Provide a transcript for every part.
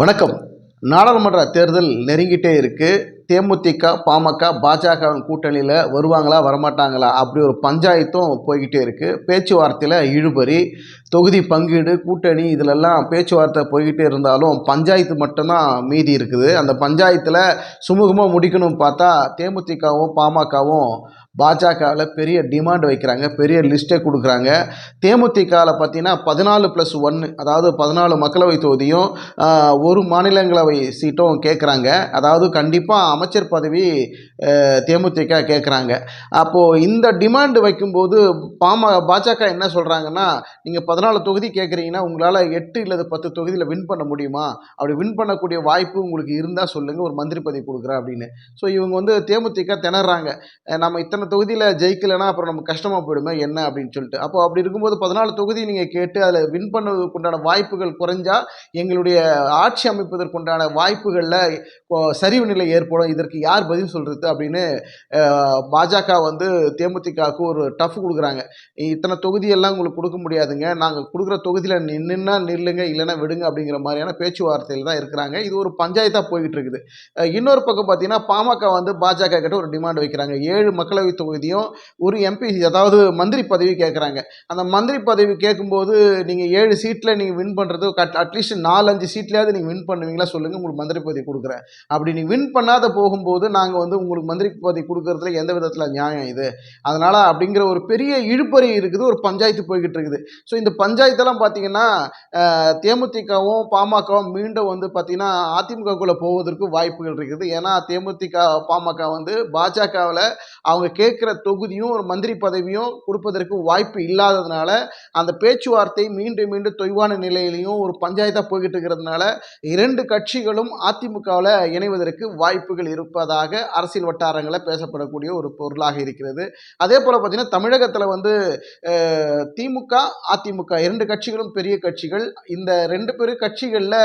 வணக்கம். நாடாளுமன்ற தேர்தல் நெருங்கிட்டே இருக்கு. தேமுதிக பாமக பாஜக கூட்டணியில் வருவாங்களா வரமாட்டாங்களா அப்படி ஒரு பஞ்சாயத்தும் போய்கிட்டே இருக்குது பேச்சுவார்த்தையில் இழுபறி தொகுதி பங்கீடு கூட்டணி இதிலெல்லாம் பேச்சுவார்த்தை போய்கிட்டே இருந்தாலும் பஞ்சாயத்து மட்டும்தான் மீதி இருக்குது. அந்த பஞ்சாயத்தில் சுமூகமாக முடிக்கணும்னு பார்த்தா தேமுதிகவும் பாமகவும் பாஜகவில் பெரிய டிமாண்ட் வைக்கிறாங்க பெரிய லிஸ்ட்டை கொடுக்குறாங்க. தேமுதிகவில் பார்த்தீங்கன்னா பதினாலு ப்ளஸ் ஒன்று அதாவது பதினாலு மக்களவை தொகுதியும் ஒரு மாநிலங்களவை சீட்டும் கேட்குறாங்க. அதாவது கண்டிப்பாக அமைச்சர் பதவி தேமுதிக கேட்குறாங்க. அப்போது இந்த டிமாண்ட் வைக்கும்போது பாம பாஜக என்ன சொல்கிறாங்கன்னா நீங்கள் பதினாலு தொகுதி கேட்குறீங்கன்னா உங்களால் எட்டு இல்லது பத்து தொகுதியில் வின் பண்ண முடியுமா? அப்படி வின் பண்ணக்கூடிய வாய்ப்பு உங்களுக்கு இருந்தால் சொல்லுங்கள் ஒரு மந்திரி பதவி கொடுக்குறேன் அப்படின்னு. ஸோ இவங்க வந்து தேமுதிக திணறாங்க. நம்ம இத்தனை தொகுதியில் ஜெயிக்கலைன்னா அப்புறம் நமக்கு கஷ்டமாக போயிடுமே என்ன அப்படின்னு சொல்லிட்டு. அப்போ அப்படி இருக்கும்போது பதினாலு தொகுதி நீங்கள் கேட்டு அதில் வின் பண்ணுவதற்குண்டான வாய்ப்புகள் குறைஞ்சா எங்களுடைய ஆட்சி அமைப்பதற்குண்டான வாய்ப்புகளில் சரிவு நிலை ஏற்படும் இதற்கு யார் பதில் சொல்கிறது அப்படின்னு பாஜக வந்து தேமுதிகவுக்கு ஒரு டஃப் கொடுக்குறாங்க. இத்தனை தொகுதியெல்லாம் உங்களுக்கு கொடுக்க முடியாதுங்க. நாங்கள் கொடுக்குற தொகுதியில் நின்றுன்னா நில்லுங்க இல்லைன்னா விடுங்க அப்படிங்கிற மாதிரியான பேச்சுவார்த்தையில் தான் இருக்கிறாங்க. இது ஒரு பஞ்சாயத்தாக போய்கிட்டு இருக்குது. இன்னொரு பக்கம் பார்த்தீங்கன்னா பாமக வந்து பாஜக கிட்ட ஒரு டிமாண்ட் வைக்கிறாங்க. ஏழு மக்களவை தொகுதியும் ஒரு எம்பி அதாவது மந்திரி பதவி கேட்குறாங்க அந்த மந்திரி பதவி கேட்கும்போது நீங்கள் ஏழு சீட்டில் நீங்கள் வின் பண்ணுறது அட்லீஸ்ட் நாலஞ்சு சீட்லையாவது நீங்கள் வின் பண்ணுவீங்களா? சொல்லுங்கள் உங்களுக்கு மந்திரி பதவி கொடுக்குறேன். அப்படி நீங்கள் வின் பண்ணாத போகும்போது நாங்கள் வந்து உங்களுக்கு மந்திரி பதவி கொடுக்குறதுல எந்த விதத்தில் நியாயம் இது? அதனால் அப்படிங்கிற ஒரு பெரிய இழுபறி இருக்குது ஒரு பஞ்சாயத்து போய்கிட்டு இருக்குது ஸோ இந்த பஞ்சாயத்தெல்லாம் பார்த்தீங்கன்னா தேமுதிகவும் பாமகவும் மீண்டும் வந்து பார்த்தீங்கன்னா அதிமுகக்குள்ளே போவதற்கு வாய்ப்புகள் இருக்குது. ஏன்னா தேமுதிக பாமக வந்து பாஜகவில் அவங்க கேட்குற தொகுதியும் ஒரு மந்திரி பதவியும் கொடுப்பதற்கு வாய்ப்பு இல்லாததுனால அந்த பேச்சுவார்த்தை மீண்டும் மீண்டும் தொய்வான நிலையிலையும் ஒரு பஞ்சாயத்தாக போய்கிட்டு இருக்கிறதுனால இரண்டு கட்சிகளும் அதிமுகவில் இணைவதற்கு வாய்ப்புகள் இருப்பதாக அரசியல் வட்டாரங்களில் பேசப்படக்கூடிய ஒரு பொருளாக இருக்கிறது. அதே போல் பார்த்திங்கன்னா தமிழகத்தில் வந்து திமுக அதிமுக இரண்டு கட்சிகளும் பெரிய கட்சிகள். இந்த ரெண்டு பெரிய கட்சிகளில்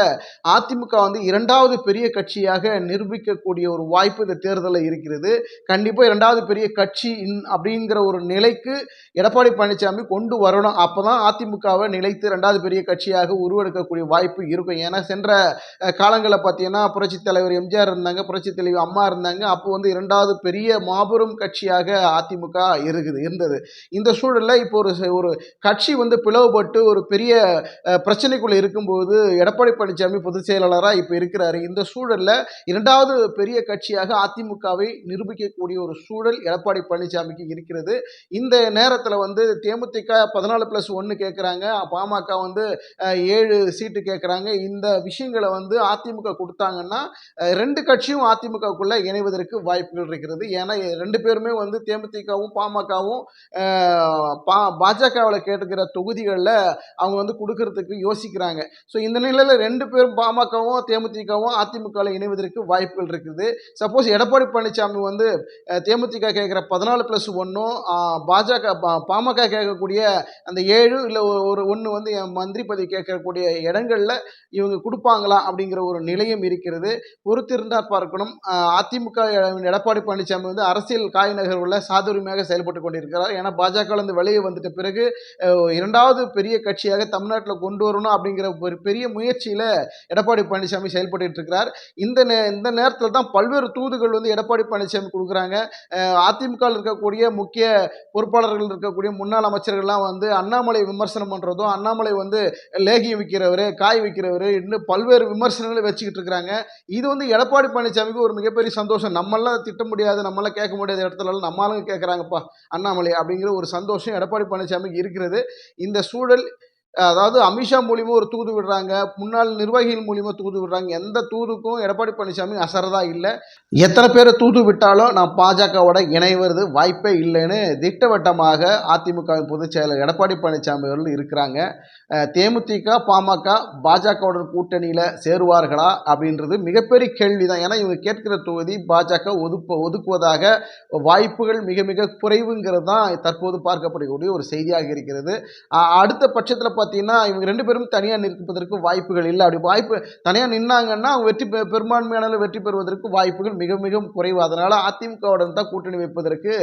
அதிமுக வந்து இரண்டாவது பெரிய கட்சியாக நிரூபிக்கக்கூடிய ஒரு வாய்ப்பு இந்த தேர்தலில் இருக்கிறது. கண்டிப்பாக இரண்டாவது பெரிய கட்சி இன்- அப்படிங்கிற ஒரு நிலைக்கு எடப்பாடி பழனிசாமி கொண்டு வரணும். அப்போ தான் அதிமுகவை நிலைத்து ரெண்டாவது பெரிய கட்சியாக உருவெடுக்கக்கூடிய வாய்ப்பு இருக்கும். ஏன்னா சென்ற காலங்களில் பார்த்தீங்கன்னா புரட்சி தலைவர் எம்ஜிஆர் இருந்தாங்க புரட்சித் தலைவர் அம்மா இருந்தாங்க. அப்போ வந்து இரண்டாவது பெரிய மாபெரும் கட்சியாக அதிமுக இருக்குது இருந்தது. இந்த சூழலில் இப்போ ஒரு ச- ஒரு கட்சி வந்து பிளவுபட்டு ஒரு பெரிய பிரச்சனைக்குள்ளே பிரச்சனைக்குள்ள இருக்கும்போது எடப்பாடி பழனிசாமி பொதுச் செயலாளராக இப்போ இருக்கிறாரு. இந்த சூழலில் இரண்டாவது பெரிய கட்சியாக அதிமுகவை நிரூபிக்கக்கூடிய ஒரு சூழல் எடப்பாடி பழனிசாமிக்கு இருக்கிறது. இந்த நேரத்தில் வந்து தேமுதிக பதினாலு ப்ளஸ் ஒன்று கேட்குறாங்க பாமக வந்து ஏழு சீட்டு கேட்குறாங்க இந்த விஷயங்களை வந்து அதிமுக கொடுத்தாங்கன்னா ரெண்டு கட்சியும் அதிமுகக்குள்ளே இணைவதற்கு வாய்ப்புகள் இருக்கிறது. ஏன்னா ரெண்டு பேருமே வந்து தேமுதிகவும் பாமகவும் பா பாஜகவில் கேட்டுக்கிற தொகுதிகளில் அவங்க வந்து கொடுக்கறதுக்கு யோசிக்கிறாங்க. ஸோ இந்த நிலையில் ரெண்டு பேரும் பாமகவும் தேமுதிகவும் அதிமுகவில் இணைவதற்கு வாய்ப்புகள் இருக்குது. சப்போஸ் எடப்பாடி பழனிசாமி வந்து தேமுதிக கேட்குற பதினாலு ப்ளஸ் ஒன்றும் பாஜக பா- பாமக கேட்கக்கூடிய அந்த ஏழு இல்லை ஒரு ஒன்று வந்து என் மந்திரி பதவி கேட்கக்கூடிய இடங்களில் இவங்க கொடுப்பாங்களா அப்படிங்கிற ஒரு நிலையும் இருக்கிறது. பொறுத்திருந்தால் பார்க்கணும். அதிமுக எடப்பாடி பழனிசாமி வந்து அரசியல் காய்நகர் உள்ள சாதுரிமையாக செயல்பட்டு கொண்டிருக்கிறார். ஏன்னா பாஜகலேருந்து வெளியே வந்துட்ட பிறகு இரண்டாவது பெரிய கட்சியாக தமிழ்நாட்டில் கொண்டு வரணும் அப்படிங்கிற ஒரு பெரிய முயற்சியில் எடப்பாடி பழனிசாமி செயல்பட்டு இருக்கிறார். இந்த நே இந்த நேரத்தில் தான் பல்வேறு தூதுகள் வந்து எடப்பாடி பழனிசாமி கொடுக்குறாங்க. அதிமுக அதிமுகவில் இருக்கக்கூடிய முக்கிய பொறுப்பாளர்கள் இருக்கக்கூடிய முன்னாள் அமைச்சர்கள்லாம் வந்து அண்ணாமலை விமர்சனம் பண்ணுறதும் அண்ணாமலை வந்து லேகியம் விற்கிறவர் காய் விற்கிறவர் இன்னும் பல்வேறு விமர்சனங்களை வச்சுக்கிட்டு இருக்கிறாங்க. இது வந்து எடப்பாடி பழனிசாமிக்கு ஒரு மிகப்பெரிய சந்தோஷம். நம்மளாம் திட்ட முடியாது நம்மளாம் கேட்க முடியாத இடத்துலலாம் நம்மளும் கேட்குறாங்கப்பா அண்ணாமலை அப்படிங்கிற ஒரு சந்தோஷம் எடப்பாடி பழனிசாமிக்கு இருக்கிறது. இந்த சூழல் அதாவது அமித்ஷா மூலியமாக ஒரு தூது விடுறாங்க முன்னாள் நிர்வாகிகள் மூலியமாக தூது விடுறாங்க. எந்த தூதுக்கும் எடப்பாடி பழனிசாமி அசரதா இல்லை. எத்தனை பேரை தூது விட்டாலும் நான் பாஜகவோட இணைவது வாய்ப்பே இல்லைன்னு திட்டவட்டமாக அதிமுக பொதுச் செயலர் எடப்பாடி பழனிசாமி அவர்கள் இருக்கிறாங்க. தேமுதிக பாமக பாஜகவோட கூட்டணியில் சேருவார்களா அப்படின்றது மிகப்பெரிய கேள்வி தான் ஏன்னா இவங்க கேட்கிற தொகுதி பாஜக ஒதுப்ப ஒதுக்குவதாக வாய்ப்புகள் மிக மிக குறைவுங்கிறது தான் தற்போது பார்க்கப்படக்கூடிய ஒரு செய்தியாக இருக்கிறது. அடுத்த பட்சத்தில் பார்த்தீங்கன்னா இவங்க ரெண்டு பேரும் தனியாக நிற்பதற்கு வாய்ப்புகள் இல்லை. அப்படி வாய்ப்பு தனியாக நின்னாங்கன்னா அவங்க வெற்றி பெ- பெரும்பான்மையான வெற்றி பெறுவதற்கு வாய்ப்புகள் மிக மிக குறைவு. அதனால் அதிமுகவுடன் தான் கூட்டணி வைப்பதற்கு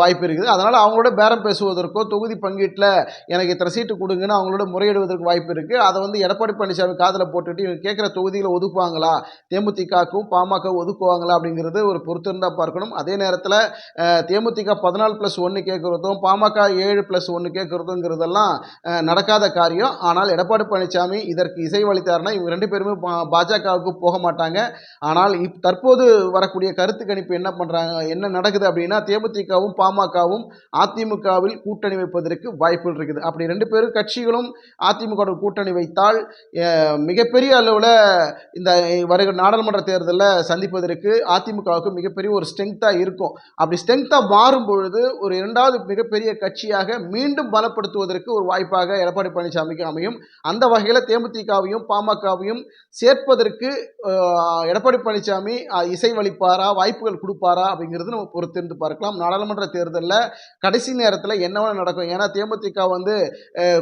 வாய்ப்பு இருக்குது. அதனால் அவங்களோட பேரம் பேசுவதற்கோ தொகுதி பங்கீட்டில் எனக்கு இத்தனை சீட்டு கொடுங்கன்னு அவங்களோட முறையிடுவதற்கு வாய்ப்பு இருக்குது அதை வந்து எடப்பாடி பழனிசாமி காதில் போட்டுட்டு இவங்க கேட்குற தொகுதிகளை ஒதுக்குவாங்களா? தேமுதிகவுக்கும் பாமக ஒதுக்குவாங்களா? அப்படிங்கிறது ஒரு பொறுத்திருந்தால் பார்க்கணும். அதே நேரத்தில் தேமுதிக பதினாலு ப்ளஸ் ஒன்று கேட்குறதும் பாமக ஏழு ப்ளஸ் ஒன்று கேட்குறதுங்கிறதெல்லாம் நடக்காத காரியம். ஆனால் எடப்பாடி பழனிசாமி இதற்கு இசைவளித்தார்னா இவங்க ரெண்டு பேருமே பாஜகவுக்கு போக மாட்டாங்க. ஆனால் இப் தற்போது வரக்கூடிய கருத்து கணிப்பு என்ன பண்ணுறாங்க என்ன நடக்குது அப்படின்னா தேமுதிகவும் பாமகவும் அதிமுகவில் கூட்டணி வைப்பதற்கு வாய்ப்புகள் இருக்குது. அப்படி ரெண்டு பேரும் கட்சிகளும் அதிமுக கூட்டணி வைத்தால் மிகப்பெரிய அளவில் இந்த வருகிற நாடாளுமன்ற தேர்தலில் சந்திப்பதற்கு அதிமுகவுக்கு மிகப்பெரிய ஒரு ஸ்ட்ரென்த்தாக இருக்கும். அப்படி ஸ்ட்ரென்த்தாக மாறும் பொழுது ஒரு இரண்டாவது மிகப்பெரிய கட்சியாக மீண்டும் பலப்படுத்துவதற்கு ஒரு வாய்ப்பாக எடப்பாடி பழனிசாமிக்கு அமையும். அந்த வகையில் தேமுதிகவையும் பாமகவையும் சேர்ப்பதற்கு எடப்பாடி பழனிசாமி அஹ், இசைவளிப்பாரா வாய்ப்புகள் கொடுப்பாரா அப்படிங்கிறது நம்ம பொறுத்திருந்து பார்க்கலாம். நாடாளுமன்ற தேர்தலில் கடைசி நேரத்தில் என்னவா நடக்கும். ஏன்னா தேமுதிக வந்து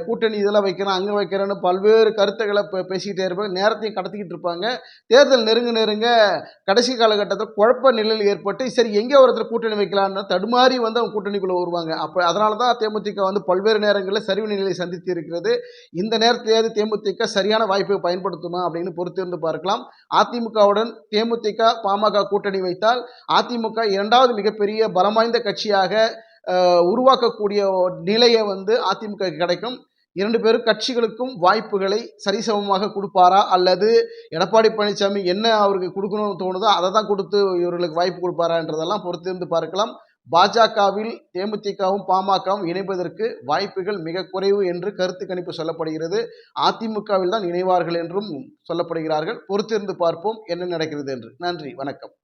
கூட்டணி இதெல்லாம் வைக்கிறேன் அங்கே வைக்கிறேன்னு பல்வேறு கருத்துக்களை பேசிக்கிட்டே இருப்பாங்க. நேரத்தையும் கடத்திக்கிட்டு இருப்பாங்க. தேர்தல் நெருங்க நெருங்க கடைசி காலகட்டத்தில் குழப்ப நிலையில் ஏற்பட்டு சரி எங்கே ஒருத்தர் கூட்டணி வைக்கலாம்னு தடுமாறி வந்து அவங்க கூட்டணிக்குள்ளே வருவாங்க. அப்போ அதனால தான் தேமுதிக வந்து பல்வேறு நேரங்களில் சரிவு நிலையை சந்தித்து இருக்கிறது. இந்த நேரத்திலேயாவது தேமுதிக சரியான வாய்ப்பை பயன்படுத்துமா அப்படின்னு பொறுத்திருந்து பார்க்கலாம். அதிமுகவுடன் தேமுதிக பாமக கூட்டணி வைத்தால் அதிமுக இரண்டாவது மிகப்பெரிய பலம் வாய்ந்த கட்சியாக உருவாக்கக்கூடிய நிலையை வந்து அதிமுக கிடைக்கும். இரண்டு பேரும் கட்சிகளுக்கும் வாய்ப்புகளை சரிசமமாக கொடுப்பாரா? அல்லது எடப்பாடி பழனிசாமி என்ன அவருக்கு கொடுக்கணும்னு தோணுதோ அதை தான் கொடுத்து இவர்களுக்கு வாய்ப்பு கொடுப்பாரான்றதெல்லாம் பொறுத்திருந்து பார்க்கலாம். பாஜகவில் தேமுதிகவும் பாமகவும் இணைப்பதற்கு வாய்ப்புகள் மிக குறைவு என்று கருத்து கணிப்பு சொல்லப்படுகிறது. அதிமுகவில் தான் இணைவார்கள் என்றும் சொல்லப்படுகிறார்கள். பொறுத்திருந்து பார்ப்போம் என்ன நடக்கிறது என்று. நன்றி வணக்கம்.